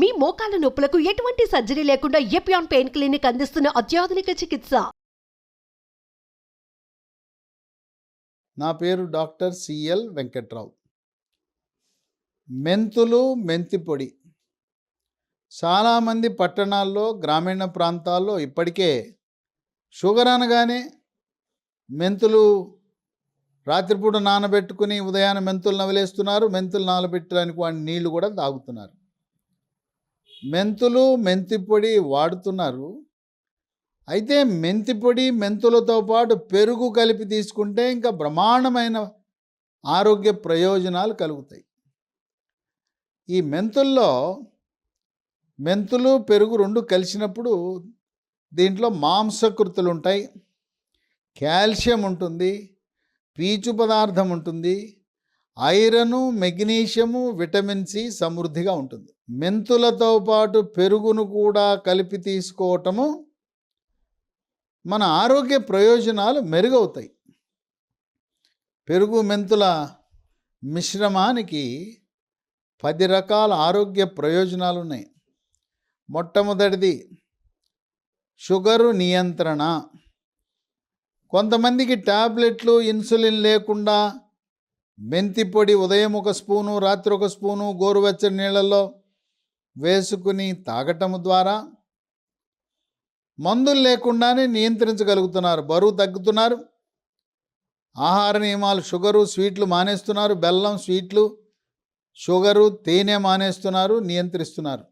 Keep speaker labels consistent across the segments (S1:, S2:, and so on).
S1: మీ మోకాల నొప్పులకు ఎటువంటి సర్జరీ లేకుండా ఎపియాన్ పెయిన్ క్లినిక్ అందిస్తున్న అత్యాధునిక చికిత్స?
S2: నా పేరు డాక్టర్ సిఎల్ వెంకట్రావు. మెంతులు మెంతి పొడి. చాలామంది పట్టణాల్లో గ్రామీణ ప్రాంతాల్లో ఇప్పటికే షుగర్ అనగానే మెంతులు రాత్రిపూట నానబెట్టుకుని ఉదయాన్నే మెంతులు నవలేస్తున్నారు మెంతులు నానబెట్టడానికి వాడి నీళ్ళు కూడా తాగుతున్నారు. మెంతులు మెంతి పొడి వాడుతున్నారు. అయితే మెంతి పొడి మెంతులతో పాటు పెరుగు కలిపి తీసుకుంటే ఇంకా బ్రహ్మాండమైన ఆరోగ్య ప్రయోజనాలు కలుగుతాయి. ఈ మెంతుల్లో మెంతులు పెరుగు రెండు కలిసినప్పుడు దీంట్లో మాంసకృతులు ఉంటాయి. కాల్షియం ఉంటుంది. పీచు పదార్థం ఉంటుంది. ఐరను మెగ్నీషియము విటమిన్ సి సమృద్ధిగా ఉంటుంది. మెంతులతో పాటు పెరుగును కూడా కలిపి తీసుకోవటము మన ఆరోగ్య ప్రయోజనాలు మెరుగవుతాయి. పెరుగు మెంతుల మిశ్రమానికి పది రకాల ఆరోగ్య ప్రయోజనాలు ఉన్నాయి మొట్టమొదటిది షుగరు నియంత్రణ. కొంతమందికి ట్యాబ్లెట్లు ఇన్సులిన్ లేకుండా మెంతి పొడి ఉదయం ఒక స్పూను రాత్రి ఒక స్పూను గోరువెచ్చని నీళ్ళల్లో వేసుకుని తాగటం ద్వారా మందులు లేకుండానే నియంత్రించగలుగుతున్నారు. బరువు తగ్గుతున్నారు. ఆహార నియమాలు షుగరు స్వీట్లు మానేస్తున్నారు. బెల్లం స్వీట్లు షుగరు తేనె మానేస్తున్నారు నియంత్రిస్తున్నారు.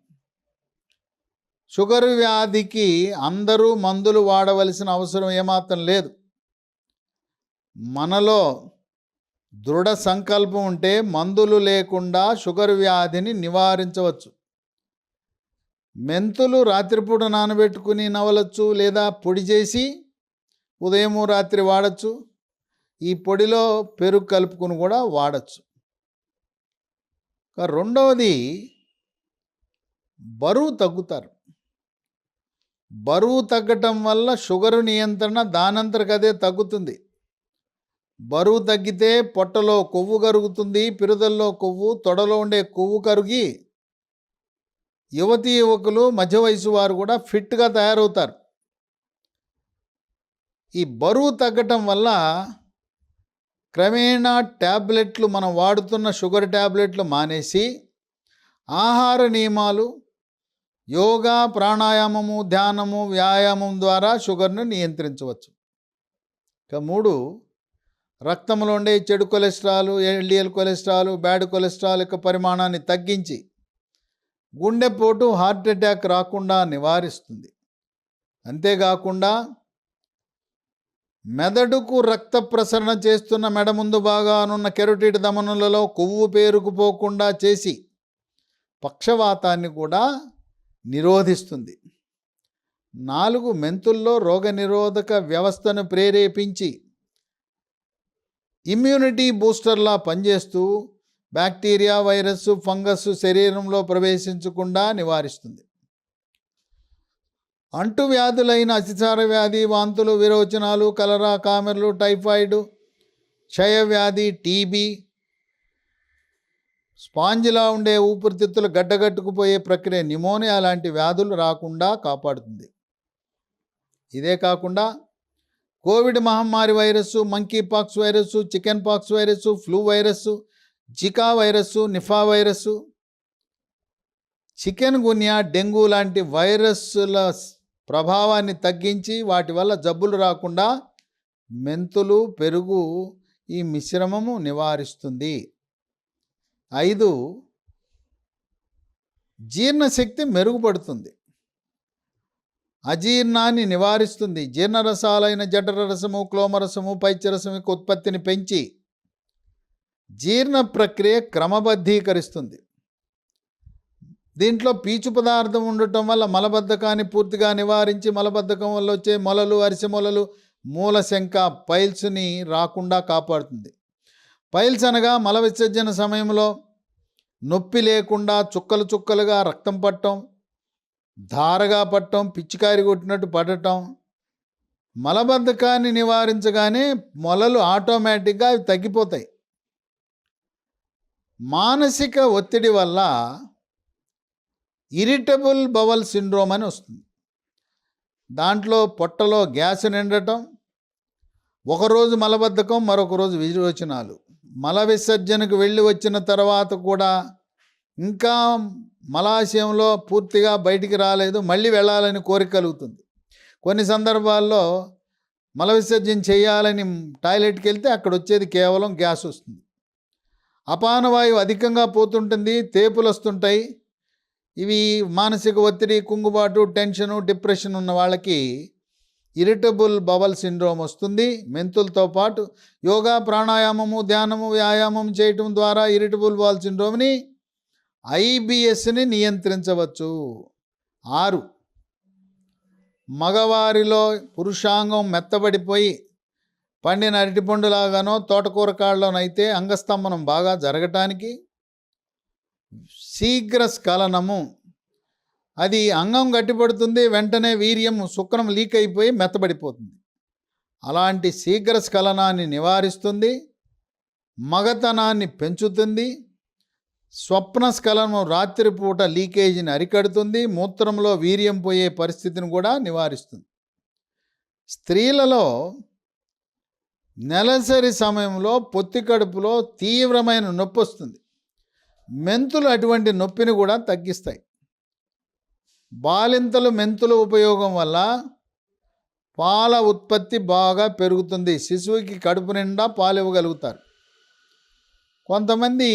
S2: షుగరు వ్యాధికి అందరూ మందులు వాడవలసిన అవసరం ఏమాత్రం లేదు. మనలో దృఢ సంకల్పం ఉంటే మందులు లేకుండా షుగర్ వ్యాధిని నివారించవచ్చు. మెంతులు రాత్రిపూట నానబెట్టుకుని నవలచ్చు లేదా పొడి చేసి ఉదయము రాత్రి వాడచ్చు. ఈ పొడిలో పెరుగు కలుపుకుని కూడా వాడచ్చు. రెండవది బరువు తగ్గుతారు. బరువు తగ్గటం వల్ల షుగరు నియంత్రణ దానంతరకదే తగ్గుతుంది. బరువు తగ్గితే పొట్టలో కొవ్వు కరుగుతుంది పిరుదల్లో కొవ్వు తొడలో ఉండే కొవ్వు కరిగి యువతీ యువకులు మధ్య వయసు వారు కూడా ఫిట్గా తయారవుతారు. ఈ బరువు తగ్గటం వల్ల క్రమేణా ట్యాబ్లెట్లు మనం వాడుతున్న షుగర్ ట్యాబ్లెట్లు మానేసి ఆహార నియమాలు యోగా ప్రాణాయామము ధ్యానము వ్యాయామం ద్వారా షుగర్ను నియంత్రించవచ్చు. ఇక మూడు రక్తంలో ఉండే చెడు cholesterol LDL cholesterol bad cholesterol యొక్క పరిమాణాన్ని తగ్గించి గుండెపోటు హార్ట్ అటాక్ రాకుండా నివారిస్తుంది. అంతేకాకుండా మెదడుకు రక్త ప్రసరణ చేస్తున్న మెడ ముందు భాగానున్న కెరోటిడ్ ధమనులలో కొవ్వు పేరుకుపోకుండా చేసి పక్షవాతాన్ని కూడా నిరోధిస్తుంది. నాలుగు మెంతుల్లో రోగనిరోధక వ్యవస్థను ప్రేరేపించి ఇమ్యూనిటీ బూస్టర్లా పనిచేస్తూ బ్యాక్టీరియా వైరస్ ఫంగస్ శరీరంలో ప్రవేశించకుండా నివారిస్తుంది. అంటువ్యాధులైన అతిసార వ్యాధి వాంతులు విరోచనాలు కలరా కామెర్లు టైఫాయిడ్ క్షయవ్యాధి టీబీ స్పాంజిలా ఉండే ఊపిరితిత్తులు గడ్డగట్టుకుపోయే ప్రక్రియ నిమోనియా లాంటి వ్యాధులు రాకుండా కాపాడుతుంది. ఇదే కాకుండా కోవిడ్ మహమ్మారి virus monkeypox virus chickenpox virus flu virus Zika virus Nipah virus chikungunya dengue లాంటి వైరస్ల ప్రభావాన్ని తగ్గించి వాటి వల్ల జబ్బులు రాకుండా మెంతులు పెరుగు ఈ మిశ్రమము నివారిస్తుంది. ఐదు జీర్ణశక్తి మెరుగుపడుతుంది. అజీర్ణాన్ని నివారిస్తుంది. జీర్ణరసాలైన జఠరరసము క్లోమరసము పైత్యరసము యొక్క ఉత్పత్తిని పెంచి జీర్ణ ప్రక్రియ క్రమబద్ధీకరిస్తుంది. దీంట్లో పీచు పదార్థం ఉండటం వల్ల మలబద్ధకాన్ని పూర్తిగా నివారించి మలబద్ధకం వల్ల వచ్చే మొలలు అరిసె మొలలు మూలశంక పైల్స్ని రాకుండా కాపాడుతుంది. పైల్స్ అనగా మల విసర్జన సమయంలో నొప్పి లేకుండా చుక్కలు చుక్కలుగా రక్తం పట్టడం ధారగా పట్టడం పిచ్చికారి కొట్టినట్టు పడటం మలబద్ధకాన్ని నివారించగానే మొలలు ఆటోమేటిక్గా అవి తగ్గిపోతాయి. మానసిక ఒత్తిడి వల్ల ఇరిటబుల్ బవల్ సిండ్రోమ్ అని వస్తుంది. దాంట్లో పొట్టలో గ్యాస్ నిండటం ఒకరోజు మలబద్ధకం మరొక రోజు విరోచనాలు. మల విసర్జనకు వెళ్ళి వచ్చిన తర్వాత కూడా ఇంకా మలాశయంలో పూర్తిగా బయటికి రాలేదు మళ్ళీ వెళ్ళాలని కోరిక కలుగుతుంది. కొన్ని సందర్భాల్లో మల విసర్జన చేయాలని టాయిలెట్కి వెళ్తే అక్కడ వచ్చేది కేవలం గ్యాస్ వస్తుంది. అపానవాయువు అధికంగా పోతుంటుంది తేపులు వస్తుంటాయి. ఇవి మానసిక ఒత్తిడి కుంగుబాటు టెన్షను డిప్రెషన్ ఉన్న వాళ్ళకి ఇరిటబుల్ బవల్ సిండ్రోమ్ వస్తుంది. మెంతులతో పాటు యోగా ప్రాణాయామము ధ్యానము వ్యాయామం చేయటం ద్వారా ఇరిటబుల్ బవల్ సిండ్రోమ్ని ఐబిఎస్ని నియంత్రించవచ్చు. ఆరు. మగవారిలో పురుషాంగం మెత్తబడిపోయి పండిన అరటిపండులాగానో తోటకూర కాళ్ళలోనైతే అంగస్తంభనం బాగా జరగటానికి శీఘ్ర స్ఖలనము. అది అంగం గట్టిపడుతుంది వెంటనే వీర్యం శుక్రం లీక్ అయిపోయి మెత్తబడిపోతుంది. అలాంటి శీఘ్ర స్ఖలనాన్ని నివారిస్తుంది మగతనాన్ని పెంచుతుంది స్వప్నస్ఖలనం రాత్రిపూట లీకేజీని అరికడుతుంది మూత్రంలో వీర్యం పోయే పరిస్థితిని కూడా నివారిస్తుంది. స్త్రీలలో నెలసరి సమయంలో పొత్తి కడుపులో తీవ్రమైన నొప్పి వస్తుంది. మెంతులు అటువంటి నొప్పిని కూడా తగ్గిస్తాయి. బాలింతలు మెంతుల ఉపయోగం వల్ల పాల ఉత్పత్తి బాగా పెరుగుతుంది. శిశువుకి కడుపు నిండా పాలు ఇవ్వగలుగుతారు. కొంతమంది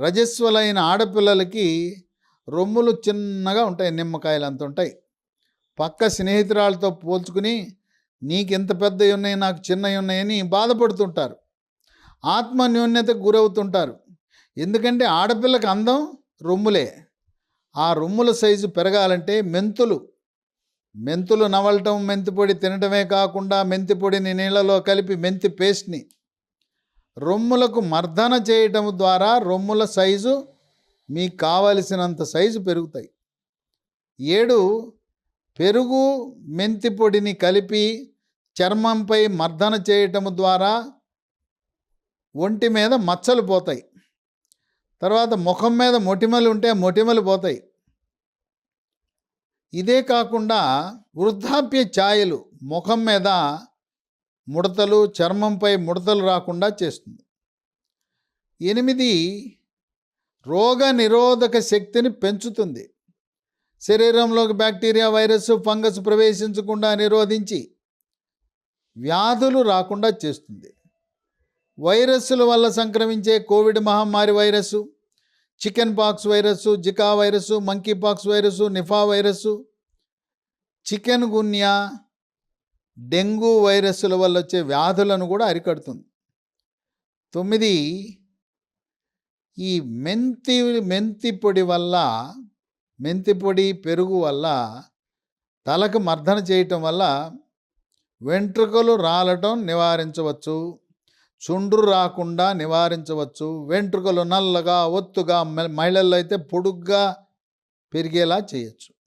S2: రజస్వలైన ఆడపిల్లలకి రొమ్ములు చిన్నగా ఉంటాయి నిమ్మకాయలు అంత ఉంటాయి. పక్క స్నేహితురాలతో పోల్చుకుని నీకు ఎంత పెద్దవి ఉన్నాయి నాకు చిన్నవి ఉన్నాయని బాధపడుతుంటారు. ఆత్మన్యూన్యతకు గురవుతుంటారు. ఎందుకంటే ఆడపిల్లకి అందం రొమ్ములే. ఆ రొమ్ముల సైజు పెరగాలంటే మెంతులు. మెంతులు నవలటం మెంతి పొడి తినటమే కాకుండా మెంతి పొడిని నీళ్ళలో కలిపి మెంతి పేస్ట్ని రొమ్ములకు మర్దన చేయటం ద్వారా రొమ్ముల సైజు మీకు కావలసినంత సైజు పెరుగుతాయి. ఏడు పెరుగు మెంతి పొడిని కలిపి చర్మంపై మర్దన చేయటం ద్వారా ఒంటి మీద మచ్చలు పోతాయి. తర్వాత ముఖం మీద మొటిమలు ఉంటే మొటిమలు పోతాయి. ఇదే కాకుండా వృద్ధాప్య ఛాయలు ముఖం మీద ముడతలు చర్మంపై ముడతలు రాకుండా చేస్తుంది. ఎనిమిది రోగ నిరోధక శక్తిని పెంచుతుంది. శరీరంలోకి బ్యాక్టీరియా వైరస్ ఫంగస్ ప్రవేశించకుండా నిరోధించి వ్యాధులు రాకుండా చేస్తుంది. వైరస్ల వల్ల సంక్రమించే కోవిడ్ మహమ్మారి virus chickenpox virus Zika virus monkeypox virus Nipah virus chikungunya dengue వైరస్ల వల్ల వచ్చే వ్యాధులను కూడా అరికడుతుంది. తొమ్మిది ఈ మెంతి మెంతి పొడి వల్ల మెంతి పొడి పెరుగు వల్ల తలకు మర్దన చేయటం వల్ల వెంట్రుకలు రాలటం నివారించవచ్చు. చుండ్రు రాకుండా నివారించవచ్చు. వెంట్రుకలు నల్లగా ఒత్తుగా మ- మహిళల్లో అయితే పొడుగ్గా పెరిగేలా చేయొచ్చు.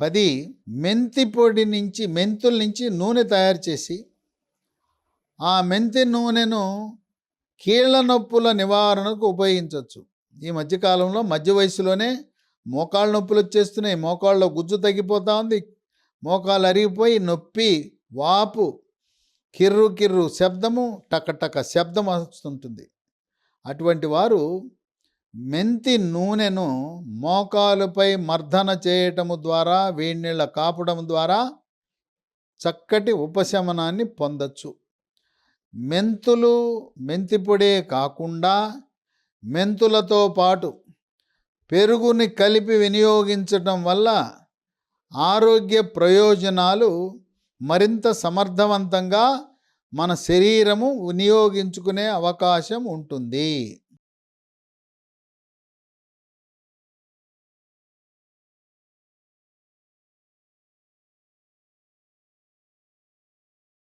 S2: పది మెంతి పొడి నుంచి మెంతుల నుంచి నూనె తయారు చేసి ఆ మెంతి నూనెను కీళ్ళ నొప్పుల నివారణకు ఉపయోగించవచ్చు. ఈ మధ్యకాలంలో మధ్య వయసులోనే మోకాళ్ళ నొప్పులు వచ్చేస్తున్నాయి. మోకాళ్ళలో గుజ్జు తగ్గిపోతూ ఉంది. మోకాళ్ళు అరిగిపోయి నొప్పి వాపు కిర్రు కిర్రు శబ్దము టకటక శబ్దం వస్తుంటుంది. అటువంటి వారు మెంతి నూనెను మోకాలుపై మర్దన చేయటము ద్వారా వేడినీళ్ళ కాపడం ద్వారా చక్కటి ఉపశమనాన్ని పొందచ్చు. మెంతులు మెంతిపొడే కాకుండా మెంతులతో పాటు పెరుగుని కలిపి వినియోగించటం వల్ల ఆరోగ్య ప్రయోజనాలు మరింత సమర్థవంతంగా మన శరీరము వినియోగించుకునే అవకాశం ఉంటుంది.